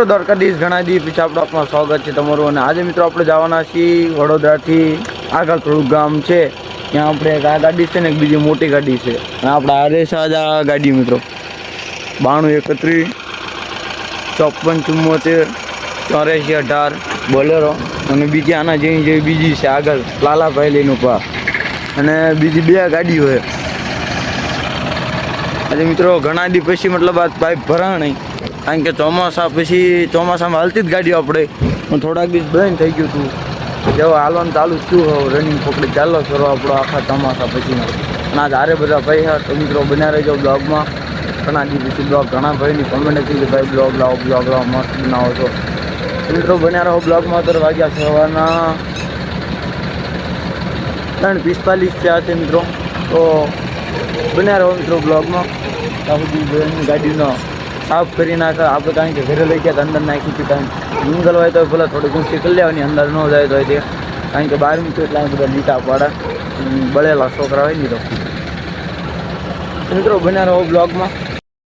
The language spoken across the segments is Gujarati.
મિત્રો દ્વારકાધીશ ઘણા દી પછી આપણું આપણા સ્વાગત છે તમારું. અને આજે મિત્રો આપણે જવાના છીએ વડોદરાથી. આગળ થોડુંક ગામ છે. ત્યાં આપણે એક આ ગાડી છે ને એક બીજી મોટી ગાડી છે. અને આપણે આરે છે આ ગાડી મિત્રો. બાણું એકત્રીસ, ચોપન ચુમ્મોતેર, ચોર્યાસી અઢાર, બોલેરો. અને બીજી આના જેવી જેવી બીજી છે આગળ. લાલાભાઈ લઈને પા અને બીજી બે ગાડીઓ છે. આજે મિત્રો ઘણા દી પછી મતલબ આ પાઇપ ભરાણી કારણ કે ચોમાસા પછી ચોમાસામાં હાલતી જ ગાડીઓ આપણે. પણ થોડાક દિવસ બંધ થઈ ગયું હતું જેવો હાલવાનું ચાલુ થયું રનિંગ પકડી ચાલો કરો આપણો આખા ચોમાસા પછીનો. અને હારે બધા પૈસા તો મિત્રો બન્યા રહેજો બ્લોગમાં. ઘણા દી પછી બ્લોગ, ઘણા ભાઈની કોમેન્ટ હતી કે ભાઈ બ્લોગ લાવો બ્લોગ લાવો, મસ્ત બનાવો છો. મિત્રો બન્યા રહો બ્લોગમાં તો વાગ્યા સવારના ત્રણ પિસ્તાલીસ થયા છે મિત્રો. તો બન્યા રહો મિત્રો બ્લોગમાં. ત્યાં સુધી ગાડીનો સાફ કરી નાખે આપણે કારણ કે ઘરે લઈ ગયા તો અંદર નાખી હતી કારણ સિંગલ હોય તો ભલે થોડી ઘણું કરી લેવાની, અંદર ન જાય તો તે કારણ કે બહાર મૂક્યું એટલે બધા લીટા પાડે. બળેલા છોકરા હોય ને તો મિત્રો, બન્યા રહો બ્લોગમાં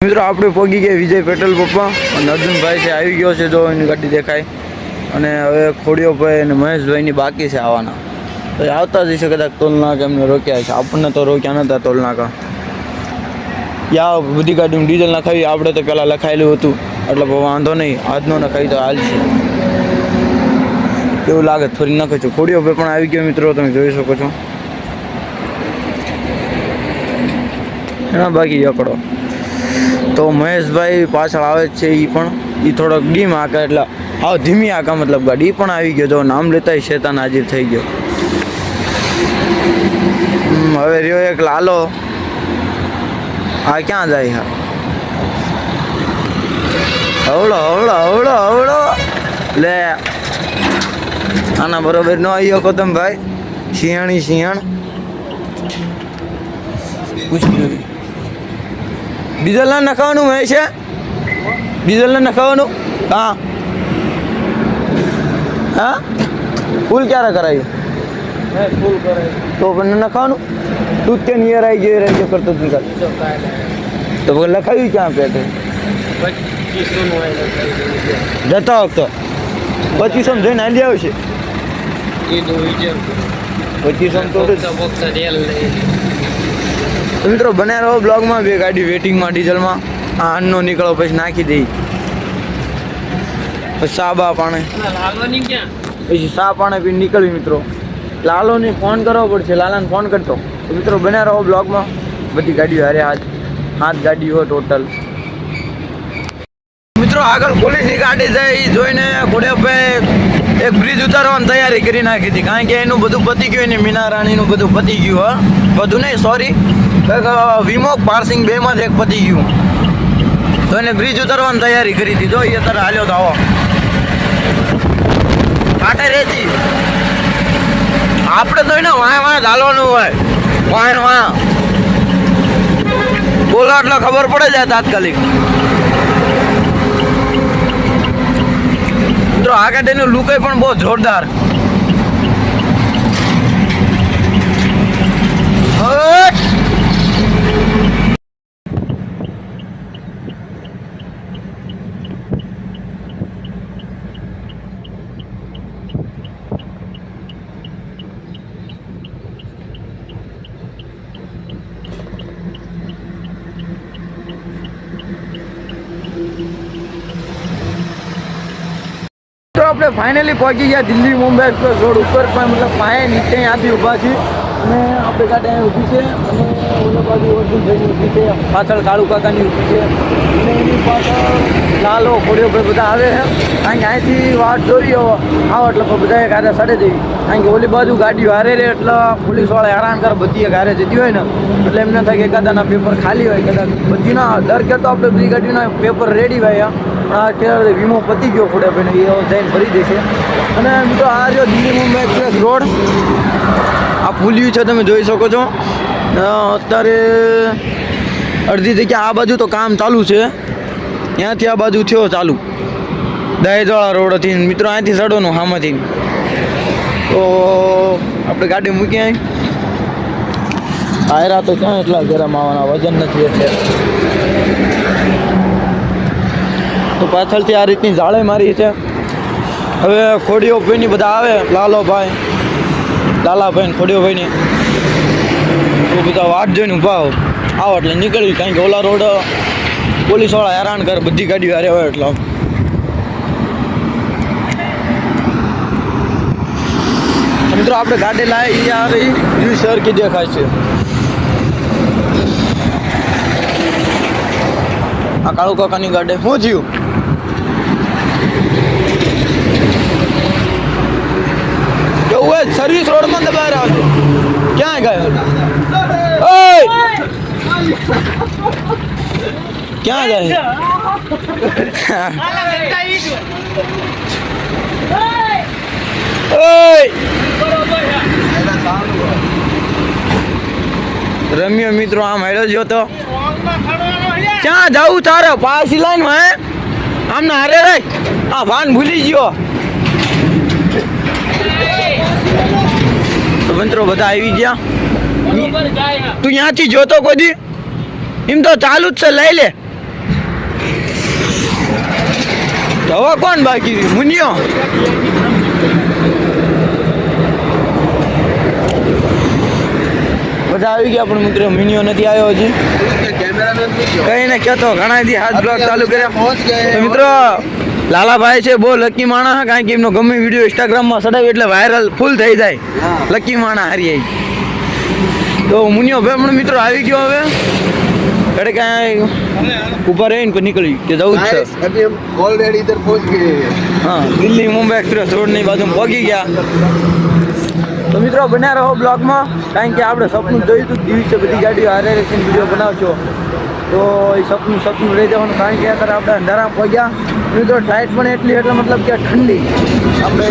મિત્રો, આપણે પહોંચી ગયા વિજય પેટ્રોલ પંપમાં. અને અર્જુનભાઈ છે, આવી ગયો છે, જો એની ગાડી દેખાય. અને હવે ખોડિયોભાઈ અને મહેશભાઈની બાકી છે આવવાના. આવતા જઈશું કદાચ ટોલનાકા એમને રોક્યા છે આપણને તો રોક્યા નહોતા ટોલ નાકા યા બધી ગાડીમાં ડીઝલ નખાવી, આપણે તો પહેલાં લખાયેલું હતું. એટલે વાંધો નહીં, આજનો નખાવી તો હાલશે એવું લાગે થોડી નખે છે. ખોડીઓ ભાઈ પણ આવી ગયો મિત્રો, તમે જોઈ શકો છો. એના બાકી યકડો તો મહેશભાઈ પાછળ આવે છે એ પણ. એ થોડોક ડીમ આકા એટલે આવ ધીમી આકા મતલબ ગાડી. પણ આવી ગયો, જો નામ લેતા શેતાન હાજર થઈ ગયો. હવે રહ્યો એક લાલો. આ ક્યાં જાય હા? હવળો હવળો હવળો હવળો લે. આના બરોબર નો આવ્યો કોતમ ભાઈ શિયાણી શિયાણ. પૂછી જોયું ડીઝલ ના નખાવાનું હોય છે? ડીઝલ ના નખાવાનું? હા. હા? ફૂલ ક્યારે કરાયું? ફૂલ કરાયું. તો પણ નખાવાનું? તું જ કે નિયર આવી ગયો રહેજો કરતો તું કર તો લખાયું ક્યાં પેટે જતા વખતો. પચીસો જઈને હાલી આવશે. પચીસો તો તો મિત્રો બને રહો બ્લોગમાં બે ગાડી વેટિંગમાં ડીઝલમાં. આ અન્નો નીકળો પછી નાખી દઈ પછી સાબા પાણે. પછી સા પાણે પી નીકળવી મિત્રો. લાલોને ફોન કરવો પડશે. લાલાને ફોન કરતો. તો મિત્રો બન્યા રહો બ્લોગમાં. બધી ગાડીઓ હારે હાથ હાથ ગાડીઓ ટોટલ મિત્રો આગળ પોલીસની ગાડી જાય, ઈ જોઈને ઘોડેભાઈ એક બ્રિજ ઉતારવાની તૈયારી કરી નાખી હતી. કારણ કે એનું બધું પતી ગયું, એની મીના રાણીનું બધું પતી ગયું, હા. બધું નહીં સોરી વિમો પાર્સિંગ બેમાંથી એક પતી ગયું. તો એને બ્રિજ ઉતારવાની તૈયારી કરી જો એ અત્યારે હાલ્યો તો આવો. કાંઠે રેતી. આપણે તો એને વાય વાય ચાલવાનું હોય. વાય વાય બોલો એટલે ખબર પડે જાય તાત્કાલિક. મિત્રો, આ ગાડીનું લુક પણ બહુ જોરદાર. હટ! તો આપણે ફાઇનલી પહોંચી ગયા દિલ્હી, મુંબઈ એક્સપ્રેસ રોડ ઉપર. પણ મતલબ પાયે નીચે અહીંયાથી ઊભા છીએ. અને આપણે ગાડી અહીં ઊભી છે. અને ઓલો બાજુ અર્જુન ભાઈની ઊભી છે, પાછળ કાળુ કાકાની ઊભી છે. અને એની પાછળ લાલો ભાઈ બધા આવે છે. કારણ કે અહીંથી વાટ જોઈ આવો. એટલે બધા ગાડે સડે જવી કારણ કે ઓલી બાજુ ગાડીઓ હારે રહે એટલે પોલીસવાળા હેરાન કર બધી એક જતી હોય ને. એટલે એમને થાય કે કદાચના પેપર ખાલી હોય કદાચ બધીના દર કે તો આપણે બધી ગાડીના પેપર રેડી હોય આ અત્યારે વીમો પતી ગયો ખોડે ભાઈને, એ જઈને ભરી દેશે. અને મિત્રો આ જો દિલ્હી મુંબઈ એક્સપ્રેસ રોડ. આ ફૂલ્યું છે, તમે જોઈ શકો છો. અત્યારે અડધી જગ્યા આ બાજુ તો કામ ચાલુ છે. ત્યાંથી આ બાજુ થયો ચાલુ. દહેજવાળા રોડથી. મિત્રો, અહીંથી સડોનું હામાંથી. તો આપણે ગાડી મૂકીએ ટાયરા તો ક્યાં એટલા ગરમ આવવાના, વજન નથી એટલે તો પાછળથી આ રીતની જાળે મારી છે. હવે ખોડીઓ ભાઈની બધા આવે, લાલોભાઈ લાલાભાઈ ખોડીઓ ખોડીઓભાઈની તો બધા વાટ જોઈને હો. આવો એટલે નીકળી કારણ કે ઓલા રોડ પોલીસવાળા હેરાન કરે, બધી ગાડીઓ હારે હોય એટલે મિત્રો, આપણે ગાડી લાવી એ આ રહી વ્યૂ કે દેખાય છે. આ કાળુ કાકાની ગાડી, હું થયું? હોય સર્વિસ રોડમાં દબાઈ રહ્યો ક્યાં ગયો? ક્યાં ઓય! રમ્યો મિત્રો, આમ હેડો જો તો. ક્યાં જાવું તારે? પાછી લાઈનમાં આમ ના હારે આ ભાન ભૂલી ગયો. તો મિત્રો બધા આવી ગયા. તું ત્યાંથી જોતો કોઈ દી? એમ તો ચાલુ જ છે લઈ લે. હવે કોણ બાકી? મુનિયો. બધા આવી ગયા પણ મિત્રો મિનિયો નથી આવ્યો હજી. કઈ ને કહેતો ઘણા દી હાથ બ્લોક ચાલુ કર્યા. તો મિત્રો લાલાભાઈ છે બહુ લકી માણા કારણ કે એમનો ગમે વીડિયો ઇન્સ્ટાગ્રામમાં સડાવ્યો એટલે વાયરલ ફૂલ થઈ જાય. લકી માણા હારી આવી તો મુનિયો ભાઈ પણ મિત્રો આવી ગયો હવે? એટલે કાંઈ ઊભા રહીને કોઈ નીકળી કે જવું જ છે? ઓલરેડી ઇધર પહોંચ ગઈ હા દિલ્હી મુંબઈ એક્સપ્રેસ રોડની બાજુ પહોંચી ગયા. તો મિત્રો બન્યા રહો બ્લોગમાં કારણ કે આપણે સપનું જોયું હતું દિવસે બધી ગાડીઓ હારે રેસીને વીડિયો બનાવશો. તો એ સપનું સપનું રહી જવાનું કારણ કે અત્યારે આપણે અંધારામાં પહોંચ્યા. મિત્રો ટાઈટ પણ એટલી એટલે મતલબ કે ઠંડી. આપણે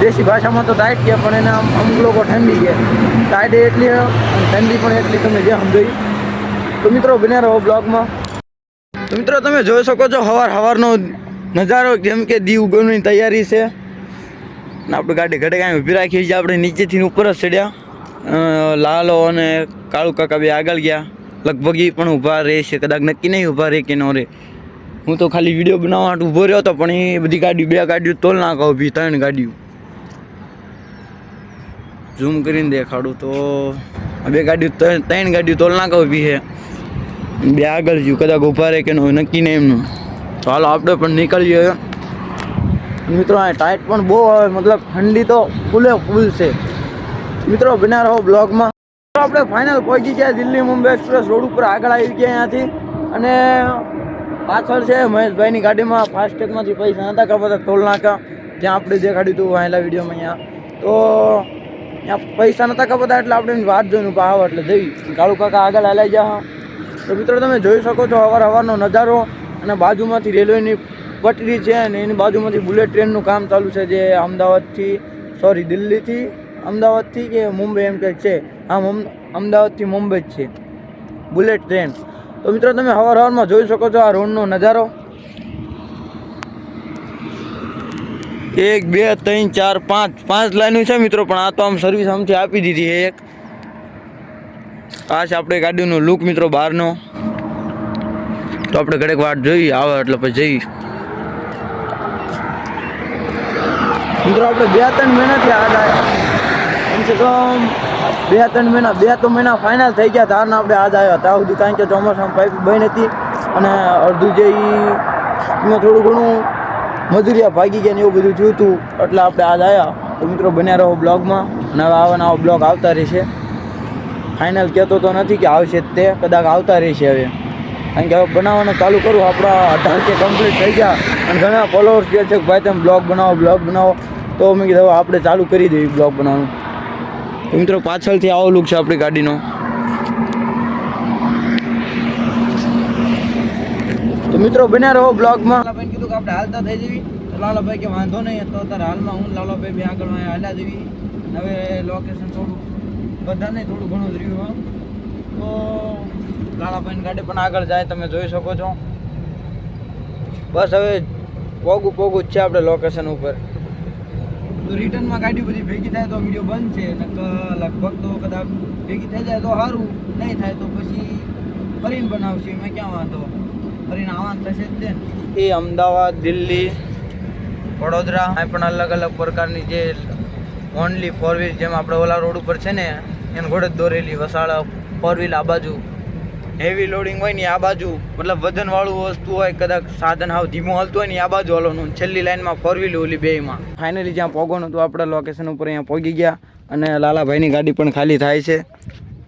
દેશી ભાષામાં તો ટાઈટ કહે પણ એના અમુક લોકો ઠંડી કહે. ટાઈટ એટલી ઠંડી પણ એટલી, તમે જે સમજાઈ તો મિત્રો, બન્યા રહો બ્લોગમાં. તો મિત્રો, તમે જોઈ શકો છો, હવાર હવારનો નજારો, જેમ કે દી ઉગવવાની તૈયારી છે. ને આપણે ગાડી ઘડે કાંઈ ઊભી રાખી છે, આપણે નીચેથી ઉપર જ ચડ્યા. લાલો અને કાળુ કાકા બે આગળ ગયા. લગભગ એ પણ ઊભા રહે છે, કદાચ નક્કી નહીં ઊભા રહે કે ન રહે. હું તો ખાલી વીડિયો બનાવવા માટે ઊભો રહ્યો હતો, પણ એ બધી ગાડીઓ, બે ગાડીઓ તોલ નાખા ઊભી ત્રણ ગાડીઓ. ઝૂમ કરીને દેખાડું તો બે ગાડીઓ ત્રણ ગાડીઓ તોલ નાખો ઊભી છે બે આગળ જ્યું કદાચ ઊભા રહે કે નક્કી નહીં એમનું. તો હાલો, આપણે પણ નીકળીએ. મિત્રો, આ ટાઈટ પણ બહુ આવે, મતલબ ઠંડી તો ફૂલે ફૂલ છે. મિત્રો બના રહો બ્લોગમાં આપણે ફાઇનલ પહોંચી ગયા દિલ્હી મુંબઈ એક્સપ્રેસ રોડ ઉપર, આગળ આવી ગયા અહીંયાથી. અને પાછળ છે મહેશભાઈની ગાડીમાં ફાસ્ટેગમાંથી પૈસા કપાતા ટોલ નાકા. જ્યાં આપણે દેખાડ્યું હતું, વાયેલા વિડીયોમાં અહીંયા. તો ત્યાં પૈસા નતા કપાતા એટલે આપણે વાત જોઈને ઊભા આવો, એટલે જઈ. કાળુ કાકા આગળ હલાઈ જા તો મિત્રો તમે જોઈ શકો છો, અવાર અવારનો નજારો. અને બાજુમાંથી રેલવેની પટરી છે અને એની બાજુમાંથી બુલેટ ટ્રેનનું કામ ચાલુ છે, જે અમદાવાદથી સોરી દિલ્હીથી અમદાવાદથી કે મુંબઈ એમ કંઈક છે. હા અમદાવાદથી મુંબઈ જ છે. Bullet train. તો મિત્રો, તમે હવાર હવારમાં જોઈ શકો છો આ રોડનો નજારો. એક, બે, ત્રણ, ચાર, પાંચ પાંચ લાઈનું છે મિત્રો, પણ આ તો આમ સર્વિસ આમથી આપી દીધી એક. આ છે આપણે ગાડીનો લુક મિત્રો બહારનો. તો આપણે ઘડેક વાટ જોઈએ, આવે એટલે પછી જઈ મિત્રો, આપણે બે ત્રણ મહિનાથી આ આવ્યા કમસે કમ બે ત્રણ મહિના બે તો મહિના ફાઇનલ થઈ ગયા. તારને આપણે આજ આવ્યા. ત્યાં સુધી કારણ કે ચોમાસામાં પાઇપ બની હતી અને અડધું જે એમાં થોડું ઘણું મજૂરિયા ભાગી ગયા ને એવું બધું થયું હતું. એટલે આપણે આજ આવ્યા. તો મિત્રો બન્યા રહો બ્લોગમાં. અને હવે આવા નવા બ્લોગ આવતા રહેશે. ફાઇનલ કહેતો તો નથી કે આવશે તે. કદાચ આવતા રહેશે હવે. કારણ કે હવે બનાવવાનું ચાલુ કરું. આપણા અઢાર કે કમ્પ્લીટ થઈ ગયા. અને ઘણા ફોલોઅર્સ કહે છે કે ભાઈ તમે બ્લોગ બનાવો બ્લોગ બનાવો. તો મેં કીધું આપણે ચાલુ કરી દઈએ બ્લોગ બનાવવાનું. તો મિત્રો પાછળથી આવો લુક છે આપણી ગાડીનો. તો મિત્રો બન્યા રહો બ્લોગમાં. લાલાભાઈ કીધું કે આપણે હાલતા થઈ જવી તો લાલાભાઈ કે વાંધો નહીં, તો અત્યારે હાલમાં હું લાલાભાઈ બે આગળ હાલ્યા જવી હવે લોકેશન થોડું બધાને થોડું ઘણું જ રહ્યું હોય. તો લાલાભાઈની ગાડી પણ આગળ જાય, તમે જોઈ શકો છો. બસ હવે પોગું પોગું જ છે આપણે લોકેશન ઉપર. તો રિટર્નમાં ગાડી બધી ભેગી થાય તો વીડિયો બંધ છે લગભગ તો કદાચ ભેગી થઈ જાય તો સારું નહીં થાય તો પછી ફરીને બનાવશે, એમાં ક્યાં વાંધો? ફરીને આવવાનું થશે જ તે. એ અમદાવાદ, દિલ્હી, વડોદરા પણ અલગ અલગ પ્રકારની જે ઓનલી ફોર વ્હીલ જેમ આપણે ઓલા રોડ ઉપર છે ને, એને ઘોડે દોરેલી વસાળ ફોર વ્હીલ આ બાજુ. હેવી લોડિંગ હોય ને આ બાજુ, મતલબ વજનવાળું વસ્તુ હોય, કદાચ સાધન હાવ ધીમું હાલતું હોય ને આ બાજુ હાલવાનું છેલ્લી લાઈનમાં ફોર વ્હીલ ઓલી બેમાં ફાઇનલી જ્યાં પહોંચવાનું હતું, આપણે લોકેશન ઉપર અહીંયા પહોંચી ગયા અને લાલાભાઈની ગાડી પણ ખાલી થાય છે.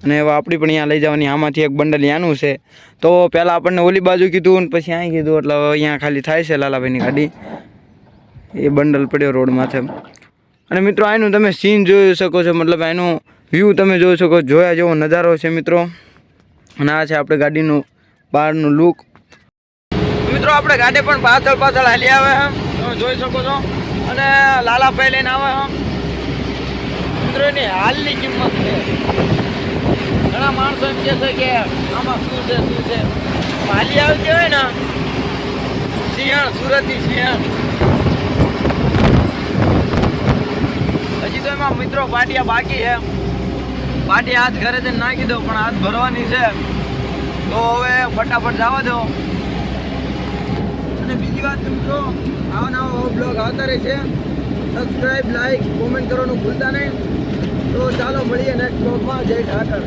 અને હવે આપણી પણ અહીંયા લઈ જવાની, આમાંથી એક બંડલ યાનું છે. તો પહેલાં આપણને ઓલી બાજુ કીધું ને પછી અહીં કીધું, એટલે અહીંયા ખાલી થાય છે લાલાભાઈની ગાડી. એ બંડલ પડ્યો રોડ માથે. અને મિત્રો, આનું તમે સીન જોઈ શકો છો, મતલબ એનું વ્યૂ તમે જોઈ શકો, જોયા જેવો નજારો છે મિત્રો. અને આ છે આપણે ગાડીનું બહારનું લુક મિત્રો, આપણે ગાડી પણ પાછળ પાછળ હાલી આવે છે જોઈ શકો છો. અને લાલાભાઈ લઈને આવે છે મિત્રો, એની હાલની કિંમત છે. ઘણા માણસો એમ કહે છે કે આમાં શું છે શું છે. હાલી આવતી હોય ને, સિંહણ સુરતની સિંહણ. હજી તો એમાં મિત્રો પાટિયા બાકી છે. પાટિયા હાથ ઘરે જઈને નાખી દો, પણ હાથ ભરવાની છે. તો હવે ફટાફટ જવા દો. અને બીજી વાત મિત્રો આવા નવા બ્લોગ આવતા રહે છે. સબસ્ક્રાઈબ લાઈક કોમેન્ટ કરવાનું ભૂલતા નહીં. તો ચાલો મળીએ નેક્સ્ટ બ્લોગમાં જય ઠાકર